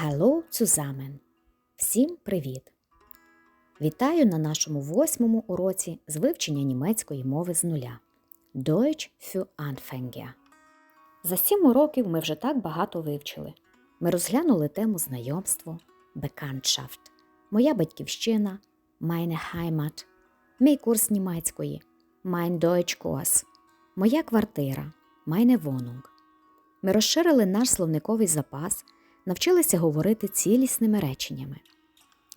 Hello zusammen! Всім привіт! Вітаю на нашому восьмому уроці з вивчення німецької мови з нуля. Deutsch für Anfänger. За сім уроків ми вже так багато вивчили. Ми розглянули тему знайомство, Bekanntschaft, моя батьківщина, meine Heimat, мій курс німецької, mein Deutschkurs, моя квартира, meine Wohnung. Ми розширили наш словниковий запас, навчилися говорити цілісними реченнями.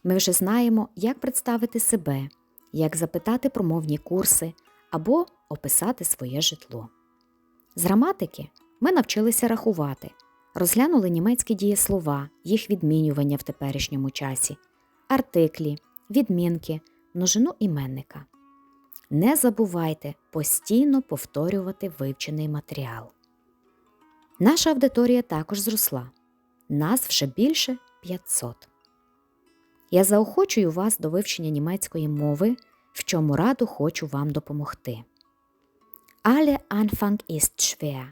Ми вже знаємо, як представити себе, як запитати про мовні курси або описати своє житло. З граматики ми навчилися рахувати, розглянули німецькі дієслова, їх відмінювання в теперішньому часі, артиклі, відмінки, множину іменника. Не забувайте постійно повторювати вивчений матеріал. Наша аудиторія також зросла. Нас вже більше 500. Я заохочую вас до вивчення німецької мови, в чому раду хочу вам допомогти. Але Anfang ist schwer.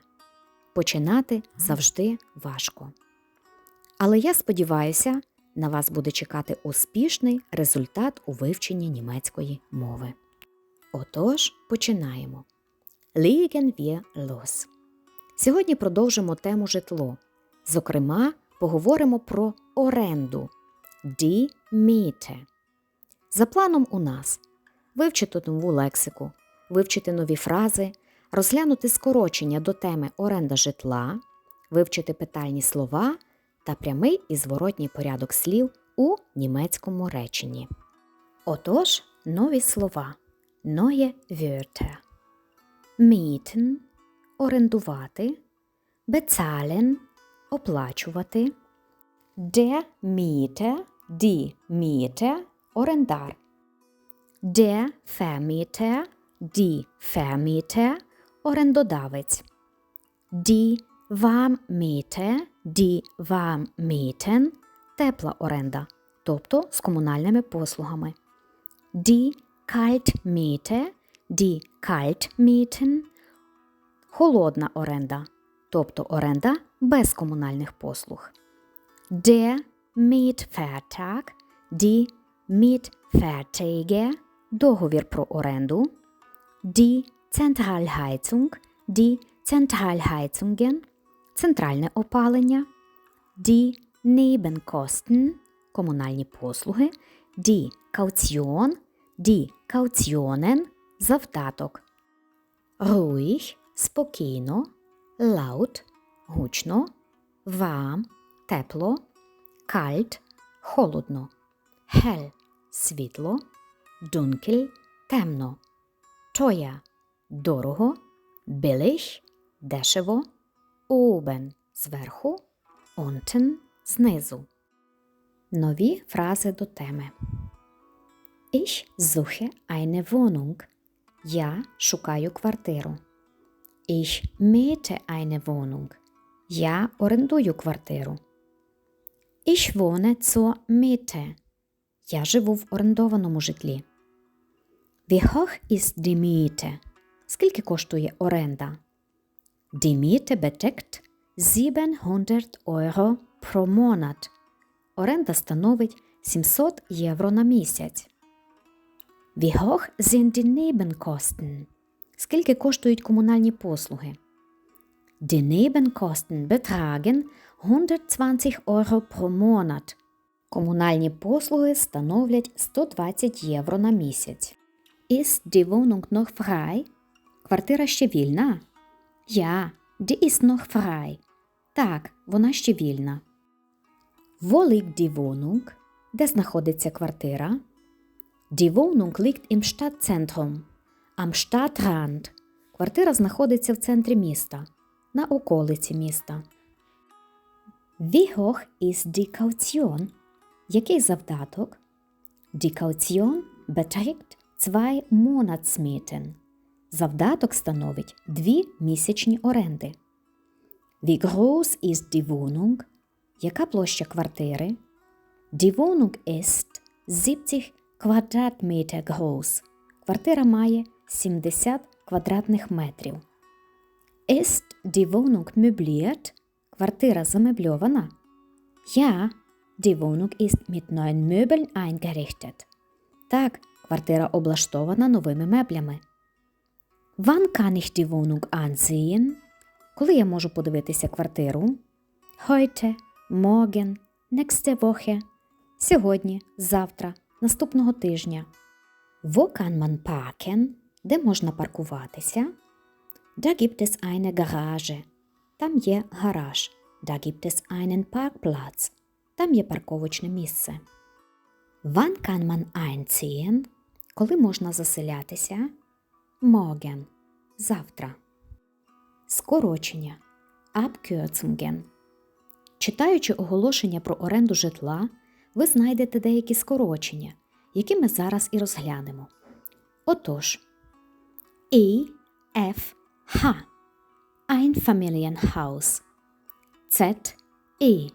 Починати завжди важко. Але я сподіваюся, на вас буде чекати успішний результат у вивченні німецької мови. Отож, починаємо. Legen wir los. Сьогодні продовжимо тему житло. Зокрема, поговоримо про оренду Die Miete. За планом у нас вивчити нову лексику, вивчити нові фрази, розглянути скорочення до теми оренда житла, вивчити питальні слова та прямий і зворотній порядок слів у німецькому реченні. Отож, нові слова. Neue Wörter. Mieten – орендувати, bezahlen – оплачувати, der Mieter, die Mieter – орендар, der Vermieter, die Vermieter – орендодавець, die Warmmiete, die Warmmieten – тепла оренда, тобто з комунальними послугами, die Kaltmiete, die Kaltmieten – холодна оренда, тобто оренда без комунальних послуг. Die Mietverträge – договір про оренду, die Zentralheizungen – центральне опалення, Nebenkosten – комунальні послуги, Kaution, die Kautionen – завдаток. Ruhig – спокійно, гучно, warm – тепло, kalt – холодно, hell – світло, dunkel – темно, teuer – дорого, billig – дешево, oben – зверху, unten – знизу. Нові фрази до теми. Ich suche eine Wohnung. Я шукаю квартиру. Ich miete eine Wohnung. Я орендую квартиру. Ich wohne zur Miete. Я живу в орендованому житлі. Wie hoch ist die Miete? Скільки коштує оренда? Die Miete beträgt 700 Euro pro Monat. Оренда становить 700 євро на місяць. Wie hoch sind die Nebenkosten? Скільки коштують комунальні послуги? Die Nebenkosten betragen 120 Euro pro Monat. Комунальні послуги становлять 120 євро на місяць. Ist die Wohnung noch frei? Квартира ще вільна? Ja, die ist noch frei. Так, вона ще вільна. Wo liegt die Wohnung? Де знаходиться квартира? Die Wohnung liegt im Stadtzentrum. Am Stadtrand. Квартира знаходиться в центрі міста, на околиці міста. Wie die Kaution? Який завдаток? Die Kaution beträgt zwei Monatsmieten. Завдаток становить дві місячні оренди. Wie groß ist? Яка площа квартири? Die Wohnung ist 70 Quadratmeter. Квартира має 70 квадратних метрів. Ist die Wohnung möbliert? Квартира замебльована. Ja, die Wohnung ist mit neuen Möbeln eingerichtet. Так, квартира облаштована новими меблями. Wann kann ich die Wohnung ansehen? Коли я можу подивитися квартиру? Heute, morgen, nächste Woche. Сьогодні, завтра, наступного тижня. Wo kann man parken? Де можна паркуватися? Da gibt es eine Garage. Там є гараж. Da gibt es einen Parkplatz. Там є парковочне місце. Wann kann man einziehen? Коли можна заселятися? Morgen. Завтра. Скорочення. Abkürzungen. Читаючи оголошення про оренду житла, ви знайдете деякі скорочення, які ми зараз і розглянемо. Отож, Ф, Х Einfamilienhaus Z, E.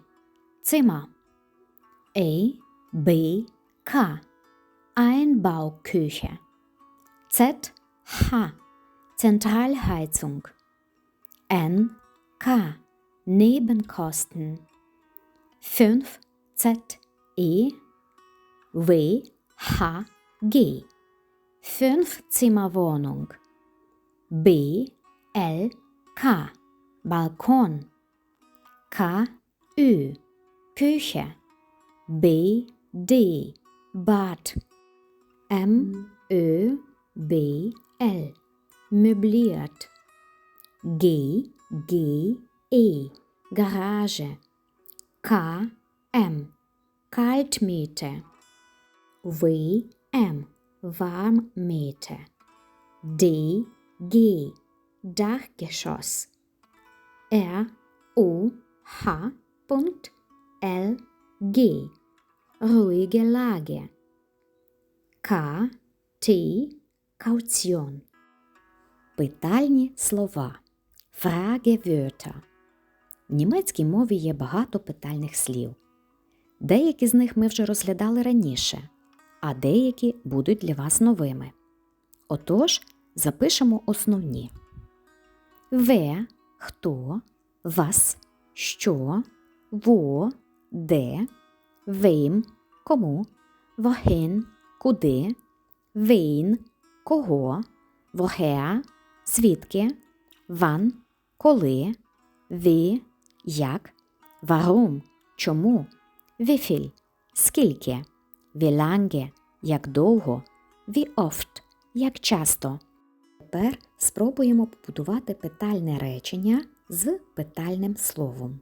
Zimmer. A, B, K. Einbauküche. Z, H. Zentralheizung. N, K. Nebenkosten. 5 Z, E. W, H, G. Fünfzimmerwohnung B, L K. Balkon. K KÜ Küche. B D. Bad. M Ö B L. Möbliert. G G E. Garage. K KM Kaltmiete. WM Warmmiete. G. Dachgeschoss R, O, H, L, G Ruhige Lage K, T, Kaution Питальні слова Fragewörter В німецькій мові є багато питальних слів. Деякі з них ми вже розглядали раніше, а деякі будуть для вас новими. Отож, запишемо основні. Ве, хто, вас, що, во, де, вим, кому, вогин, куди, вейн, кого, вогеа, звідки, ван, коли, ві, як, варум, чому, віфіль, скільки, віланге, як довго, ві офт, як часто. Тепер спробуємо побудувати питальне речення з питальним словом.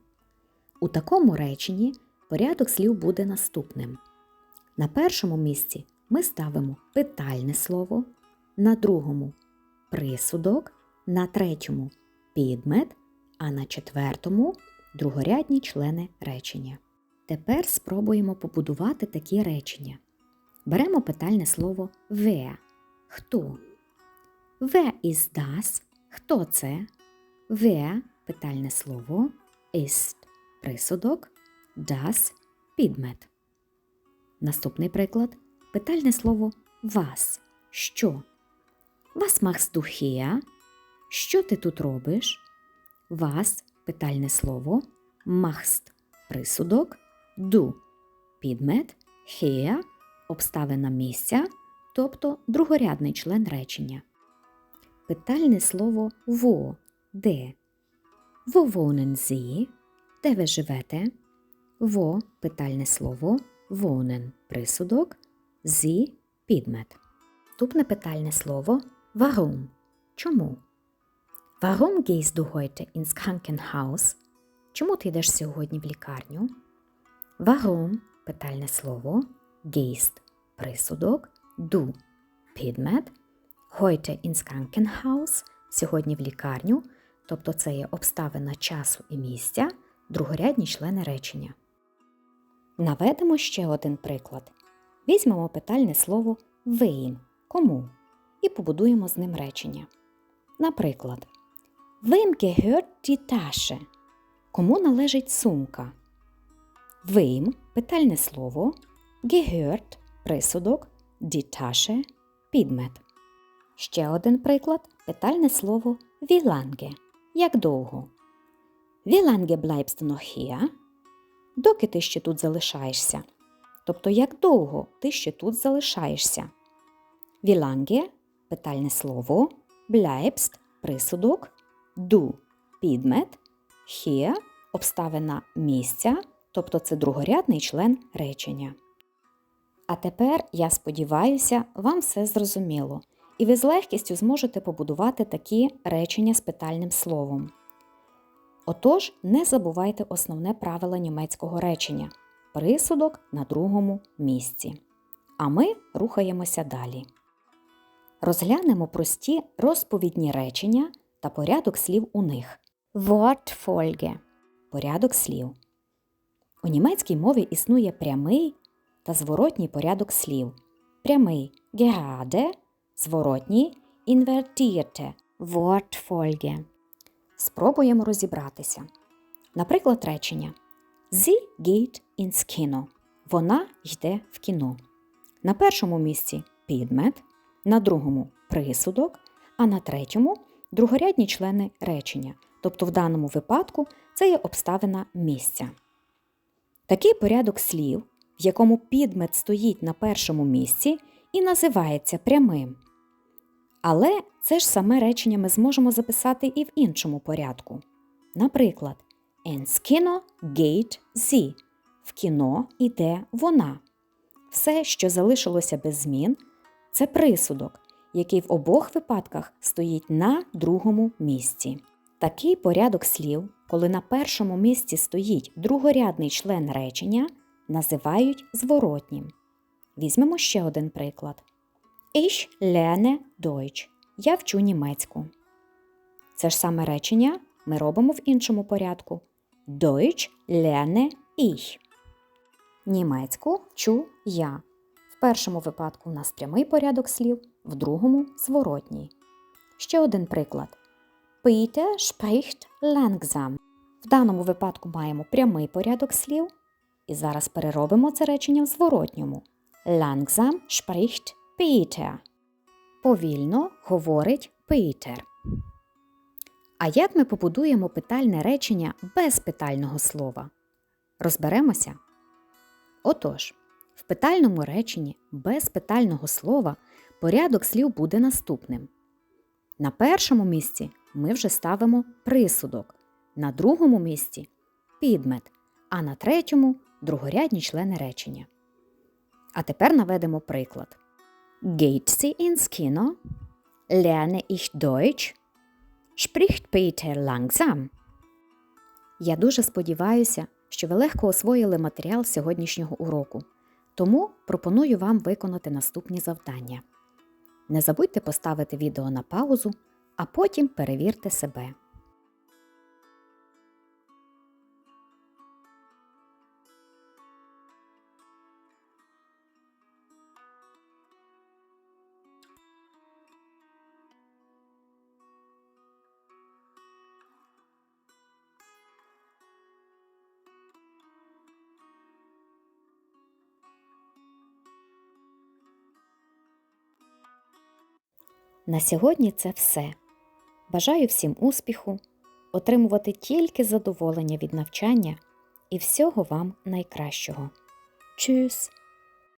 У такому реченні порядок слів буде наступним. На першому місці ми ставимо питальне слово, на другому присудок, на третьому підмет, а на четвертому другорядні члени речення. Тепер спробуємо побудувати такі речення. Беремо питальне слово wer – хто. Wer ist das? Хто це? Wer – питальне слово, ist – присудок, das – підмет. Наступний приклад питальне слово was – що. Was machst du? Що ти тут робиш? Was – питальне слово, machst – присудок, du – підмет, here – обставина місця, тобто другорядний член речення. Питальне слово wo – де. Wo wohnen Sie? Де ви живете? Wo – питальне слово, wohnen – присудок, Sie – підмет. Наступне питальне слово warum – чому? Warum gehst du heute ins Krankenhaus? Чому ти йдеш сьогодні в лікарню? Warum – питальне слово, gehst – присудок, du – підмет, heute ins Krankenhaus – сьогодні в лікарню, тобто це є обставина часу і місця, другорядні члени речення. Наведемо ще один приклад. Візьмемо питальне слово wem – кому і побудуємо з ним речення. Наприклад, Wem gehört die Tasche? Кому належить сумка? Wem – питальне слово, gehört – присудок, die Tasche – підмет. Ще один приклад питальне слово lange – як довго. Lange bleibst noch hier? доки ти ще тут залишаєшся. Тобто, як довго ти ще тут залишаєшся. Lange – питальне слово, bleibst – присудок, du – підмет, hier – обставина місця, тобто це другорядний член речення. А тепер, я сподіваюся, вам все зрозуміло, і ви з легкістю зможете побудувати такі речення з питальним словом. Отож, не забувайте основне правило німецького речення присудок на другому місці. А ми рухаємося далі. Розглянемо прості розповідні речення та порядок слів у них. Wortfolge – порядок слів. У німецькій мові існує прямий та зворотній порядок слів. Прямий gerade, зворотній invertierte Wortfolge. Спробуємо розібратися. Наприклад, речення Sie geht ins Kino. Вона йде в кіно. На першому місці підмет, на другому присудок, а на третьому другорядні члени речення. Тобто в даному випадку це є обставина місця. Такий порядок слів, в якому підмет стоїть на першому місці і називається прямим. Але це ж саме речення ми зможемо записати і в іншому порядку. Наприклад, Ins Kino geht sie. В кіно йде вона. Все, що залишилося без змін, це присудок, який в обох випадках стоїть на другому місці. Такий порядок слів, коли на першому місці стоїть другорядний член речення, називають зворотнім. Візьмемо ще один приклад. Ich lerne Deutsch. Я вчу німецьку. Це ж саме речення ми робимо в іншому порядку. Deutsch lerne ich. Німецьку вчу я. В першому випадку у нас прямий порядок слів, в другому зворотній. Ще один приклад. Peter spricht langsam. В даному випадку маємо прямий порядок слів. І зараз переробимо це речення в зворотньому. Langsam spricht Peter. Повільно говорить Пітер. А як ми побудуємо питальне речення без питального слова? Розберемося? Отож, в питальному реченні без питального слова порядок слів буде наступним. На першому місці ми вже ставимо присудок, на другому місці підмет, а на третьому другорядні члени речення. А тепер наведемо приклад. Geht sie ins Kino? Lerne ich Deutsch? Spricht Peter langsam? Я дуже сподіваюся, що ви легко освоїли матеріал сьогоднішнього уроку, тому пропоную вам виконати наступні завдання. Не забудьте поставити відео на паузу, а потім перевірте себе. На сьогодні це все. Бажаю всім успіху, отримувати тільки задоволення від навчання і всього вам найкращого. Тschüss!